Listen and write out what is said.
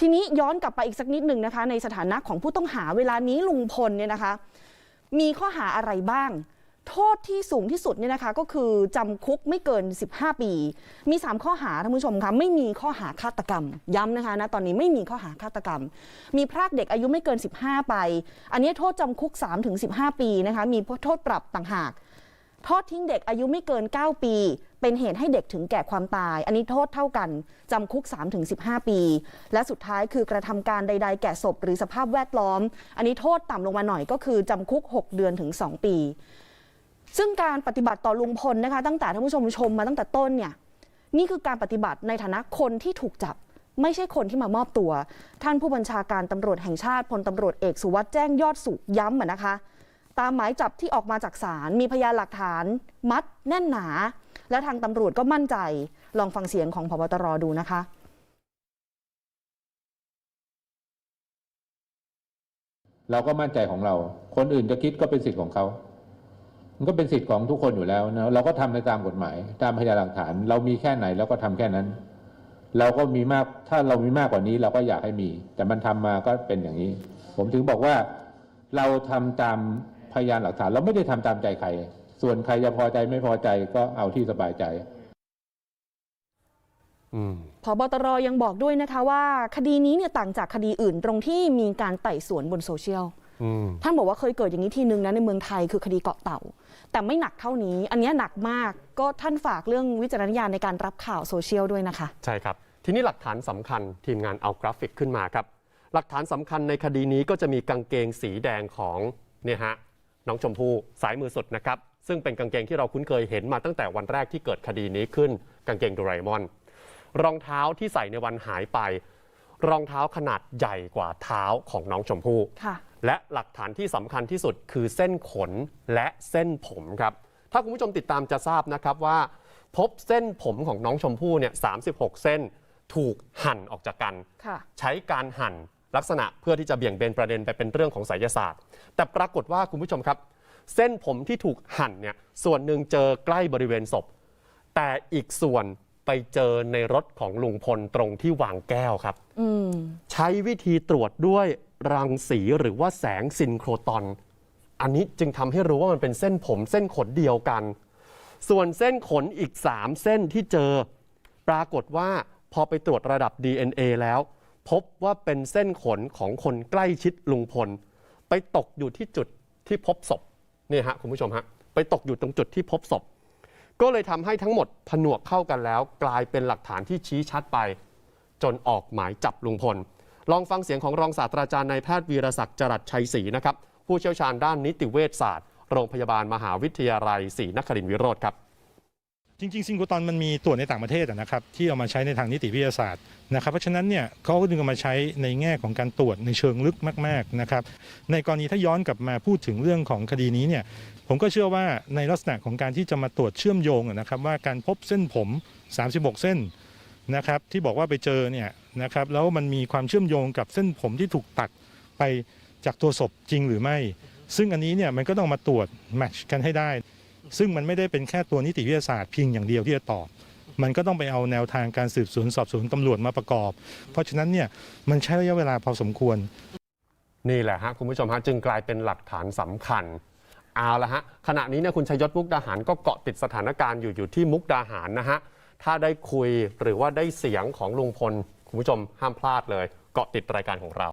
ทีนี้ย้อนกลับไปอีกสักนิดหนึ่งนะคะ ในสถานะของผู้ต้องหาเวลานี้ลุงพลเนี่ยนะคะ มีข้อหาอะไรบ้าง โทษที่สูงที่สุดเนี่ยนะคะก็คือจำคุกไม่เกิน 15 ปี มี 3 ข้อหาท่านผู้ชมคะไม่มีข้อหาฆาตกรรม ย้ำนะคะนะตอนนี้ไม่มีข้อหาฆาตกรรม มีพรากเด็กอายุไม่เกิน 15 ไป อันนี้โทษจำคุก 3-15 ปีนะคะมีโทษปรับต่างหาก ทอดทิ้งเด็กอายุไม่เกิน 9 ปี เป็นเหตุให้เด็กถึงแก่ความตาย อันนี้โทษเท่ากัน จำคุก 3-15 ปี และสุดท้ายคือกระทำการใด ๆ แก่ศพหรือสภาพแวดล้อม อันนี้โทษต่ำลงมาหน่อยก็คือจำคุก 6 เดือนถึง 2 ปี ซึ่งการปฏิบัติต่อลุงพลนะคะ ตั้งแต่ท่านผู้ชมชมมาตั้งแต่ต้นเนี่ยนี่คือการปฏิบัติในฐานะคนที่ถูกจับไม่ใช่คนที่มามอบตัว ท่านผู้บัญชาการตำรวจแห่งชาติพลตำรวจเอกสุวัสด์แจ้งยอดสุขย้ำนะคะ ตามหมายจับที่ออกมาจากศาลมีพยานหลักฐาน มัดแน่นหนา และทางตำรวจก็มั่นใจ ลองฟังเสียงของพบตรดูนะคะเราก็มั่นใจของเรา คนอื่นจะคิดก็เป็นสิทธิ์ของเขา มันก็เป็นสิทธิ์ของทุกคนอยู่แล้วนะ เราก็ทำในตามกฎหมาย ตามพยานหลักฐาน เรามีแค่ไหนเราก็ทำแค่นั้น เราก็มีมาก ถ้าเรามีมากกว่านี้ เราก็อยากให้มี แต่มันทำมาก็เป็นอย่างนี้ ผมถึงบอกว่าเราทำตาม พยานหลักฐานเราไม่ได้ทำตามใจใคร ส่วนใครจะพอใจไม่พอใจก็เอาที่สบายใจอืมพบตรยังบอกด้วยนะคะว่า คดีนี้เนี่ยต่างจากคดีอื่นตรงที่มีการไต่สวนบนโซเชียลอืมท่านบอกว่าเคยเกิดอย่างนี้ทีนึงนะในเมืองไทยคือคดีเกาะเต่า แต่ไม่หนักเท่านี้ อันเนี้ยหนักมากก็ท่านฝากเรื่องวิจารณญาณในการรับข่าวโซเชียลด้วยนะคะ ใช่ครับ ทีนี้หลักฐานสำคัญทีมงานเอากราฟิกขึ้นมาครับ หลักฐานสำคัญในคดีนี้ก็จะมีกางเกงสีแดงของเนี่ยฮะ น้องชมพู่สายมือสุดนะครับ ซึ่งเป็นกางเกงที่เราคุ้นเคยเห็นมาตั้งแต่วันแรกที่เกิดคดีนี้ขึ้นกางเกงโดราเอมอน รองเท้าที่ใส่ในวันหายไป รองเท้าขนาดใหญ่กว่าเท้าของน้องชมพู่ค่ะและหลักฐานที่สำคัญที่สุดคือเส้นขนและเส้นผมครับ ถ้าคุณผู้ชมติดตามจะทราบนะครับว่า พบเส้นผมของน้องชมพู่เนี่ย36 เส้นถูกหั่นออกจากกันค่ะใช้การหั่น ลักษณะเพื่อที่จะเบี่ยงเบนประเด็นไปเป็นเรื่องของไสยศาสตร์ แต่ปรากฏว่าคุณผู้ชมครับ เส้นผมที่ถูกหั่นเนี่ยส่วนหนึ่งเจอใกล้บริเวณศพ แต่อีกส่วนไปเจอในรถของลุงพลตรงที่วางแก้วครับใช้วิธีตรวจด้วยรังสีหรือว่าแสงซินโครตอน อันนี้จึงทำให้รู้ว่ามันเป็นเส้นผมเส้นขนเดียวกัน ส่วนเส้นขนอีก 3 เส้นที่เจอ ปรากฏว่าพอไปตรวจระดับ DNA แล้ว พบว่าเป็นเส้นขนของคนใกล้ชิดลุงพล ไปตกอยู่ที่จุดที่พบศพนี่ฮะคุณผู้ชมฮะไปตกอยู่ตรงจุดที่พบศพ ก็เลยทำให้ทั้งหมดผนวกเข้ากันแล้ว กลายเป็นหลักฐานที่ชี้ชัดไป จนออกหมายจับลุงพล ลองฟังเสียงของรองศาสตราจารย์นายแพทย์วีรศักดิ์จรัสชัยศรีนะครับผู้เชี่ยวชาญด้านนิติเวชศาสตร์ โรงพยาบาลมหาวิทยาลัยศรีนครินทรวิโรธครับ จริงๆซิงโครตอนมันมีตรวจในต่างประเทศนะครับที่เอามาใช้ในทางนิติวิทยาศาสตร์นะครับเพราะฉะนั้นเนี่ยเขาก็ดึงเอามาใช้ในแง่ของการตรวจในเชิงลึกมากๆนะครับในกรณีถ้าย้อนกลับมาพูดถึงเรื่องของคดีนี้เนี่ยผมก็เชื่อว่าในลักษณะของการที่จะมาตรวจเชื่อมโยงนะครับว่าการพบเส้นผม 36 เส้นนะครับที่บอกว่าไปเจอเนี่ยนะครับแล้วมันมีความเชื่อมโยงกับเส้นผมที่ถูกตัดไปจากตัวศพจริงหรือไม่ ซึ่งอันนี้เนี่ยมันก็ต้องมาตรวจแมทช์กันให้ได้ ซึ่งมันไม่ได้เป็นแค่ตัวนิติวิทยาศาสตร์เพียงอย่างเดียวที่จะตอบ มันก็ต้องไปเอาแนวทางการสืบสวนสอบสวนตำรวจมาประกอบ เพราะฉะนั้นเนี่ยมันใช้ระยะเวลาพอสมควร นี่แหละฮะคุณผู้ชมฮะจึงกลายเป็นหลักฐานสำคัญเอาละฮะขณะนี้เนี่ยคุณชยศมุกดาหารก็เกาะติดสถานการณ์อยู่อยู่ที่มุกดาหารนะฮะถ้าได้คุยหรือว่าได้เสียงของลุงพลคุณผู้ชมห้ามพลาดเลย เกาะติดรายการของเรา